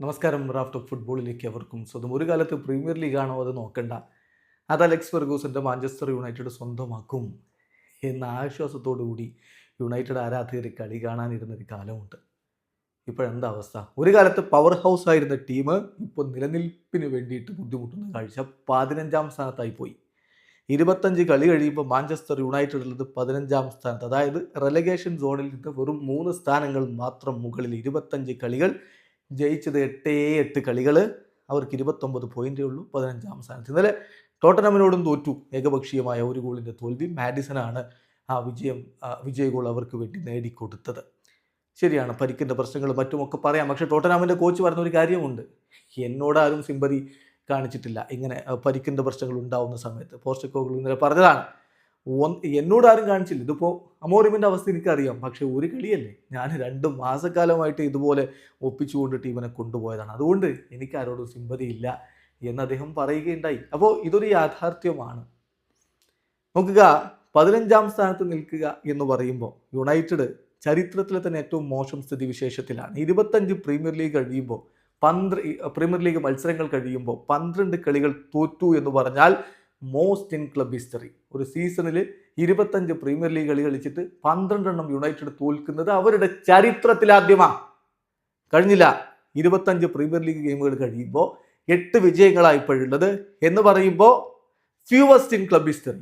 നമസ്കാരം raft of ഫുട്ബോളിലേക്ക് അവർക്കും സ്വന്തം. ഒരു കാലത്ത് പ്രീമിയർ ലീഗാണോ അത് നോക്കണ്ട? അത് അലക്സ് ഫെർഗൂസിന്റെ മാഞ്ചസ്റ്റർ യുണൈറ്റഡ് സ്വന്തമാക്കും എന്ന ആശ്വാസത്തോടു കൂടി യുണൈറ്റഡ് ആരാധകർ കളി കാണാനിരുന്നൊരു കാലമുണ്ട്. ഇപ്പോഴെന്താ അവസ്ഥ? ഒരു കാലത്ത് പവർ ഹൗസ് ആയിരുന്ന ടീം ഇപ്പോൾ നിലനിൽപ്പിന് വേണ്ടിയിട്ട് ബുദ്ധിമുട്ടുന്ന കാഴ്ച പതിനഞ്ചാം സ്ഥാനത്തായി പോയി. ഇരുപത്തഞ്ച് കളി കഴിയുമ്പോൾ മാഞ്ചസ്റ്റർ യുണൈറ്റഡ് ഉള്ളത് പതിനഞ്ചാം സ്ഥാനത്ത്. അതായത് റെലഗേഷൻ സോണിൽ നിന്ന് വെറും മൂന്ന് സ്ഥാനങ്ങൾ മാത്രം മുകളിൽ ഇരുപത്തഞ്ച് കളികൾ ജയിച്ചത് എട്ടേ എട്ട് കളികൾ അവർക്ക് ഇരുപത്തൊമ്പത് പോയിന്റേ ഉള്ളൂ പതിനഞ്ചാം സ്ഥാനത്ത് ഇന്നലെ ടോട്ടനമിനോടും തോറ്റു. ഏകപക്ഷീയമായ ഒരു ഗോളിന്റെ തോൽവി മാഡിസനാണ് ആ വിജയം വിജയ ഗോൾ അവർക്ക് വേണ്ടി നേടിക്കൊടുത്തത്. ശരിയാണ് പരിക്കിന്റെ പ്രശ്നങ്ങളും മറ്റുമൊക്കെ പറയാം. പക്ഷേ ടോട്ടനാമിന്റെ കോച്ച് പറഞ്ഞ ഒരു കാര്യമുണ്ട്. എന്നോടാരും സിമ്പതി കാണിച്ചിട്ടില്ല. ഇങ്ങനെ പരിക്കിന്റെ പ്രശ്നങ്ങൾ ഉണ്ടാവുന്ന സമയത്ത്. പോസ്റ്റക്കോകൾ ഇന്നലെ പറഞ്ഞതാണ് എന്നോട് ആരും കാണിച്ചില്ല. ഇതിപ്പോൾ അമോറിമിന്റെ അവസ്ഥ എനിക്കറിയാം. പക്ഷേ ഒരു കളിയല്ലേ? ഞാൻ രണ്ട് മാസക്കാലമായിട്ട് ഇതുപോലെ ഒപ്പിച്ചുകൊണ്ട് ടീമിനെ കൊണ്ടുപോയതാണ്. അതുകൊണ്ട് എനിക്ക് ആരോടും സിമ്പതിയില്ല എന്ന് അദ്ദേഹം പറയുകയുണ്ടായി. അപ്പോൾ ഇതൊരു യാഥാർത്ഥ്യമാണ്. നോക്കുക പതിനഞ്ചാം സ്ഥാനത്ത് നിൽക്കുക എന്ന് പറയുമ്പോൾ യുണൈറ്റഡ് ചരിത്രത്തിലെ തന്നെ ഏറ്റവും മോശം സ്ഥിതിവിശേഷത്തിലാണ്. ഇരുപത്തഞ്ച് പ്രീമിയർ ലീഗ് കഴിയുമ്പോൾ പന്ത്ര പ്രീമിയർ ലീഗ് മത്സരങ്ങൾ കഴിയുമ്പോൾ പന്ത്രണ്ട് കളികൾ തോറ്റു എന്ന് പറഞ്ഞാൽ മോസ്റ്റ് ഇൻ ക്ലബ് ഹിസ്റ്ററി. ഒരു സീസണിൽ ഇരുപത്തഞ്ച് പ്രീമിയർ ലീഗ് കളി കളിച്ചിട്ട് പന്ത്രണ്ടെണ്ണം യുണൈറ്റഡ് തോൽക്കുന്നത് അവരുടെ ചരിത്രത്തിലാദ്യമാണ് കഴിഞ്ഞില്ല ഇരുപത്തഞ്ച് പ്രീമിയർ ലീഗ് ഗെയിമുകൾ കഴിയുമ്പോൾ എട്ട് വിജയങ്ങളാണ് ഇപ്പോഴുള്ളത് എന്ന് പറയുമ്പോൾ ഫ്യൂവസ്റ്റ് ഇൻ ക്ലബ് ഹിസ്റ്ററി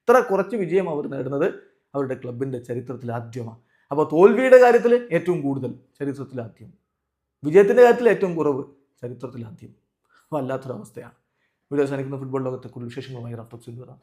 ഇത്ര കുറച്ച് വിജയം അവർ നേടുന്നത് അവരുടെ ക്ലബിന്റെ ചരിത്രത്തിൽ ആദ്യമാണ് അപ്പോൾ തോൽവിയുടെ കാര്യത്തിൽ ഏറ്റവും കൂടുതൽ ചരിത്രത്തിൽ ആദ്യം. വിജയത്തിന്റെ കാര്യത്തിൽ ഏറ്റവും കുറവ് ചരിത്രത്തിൽ ആദ്യം. വല്ലാത്തൊരവസ്ഥയാണ്. വീഡിയോ അവസാനിക്കുന്ന ഫുട്ബോൾ ലോകത്തെ കൂടുതൽ വിശേഷങ്ങളുമായി റഫ്റ്റോക്സിൽ വരാം.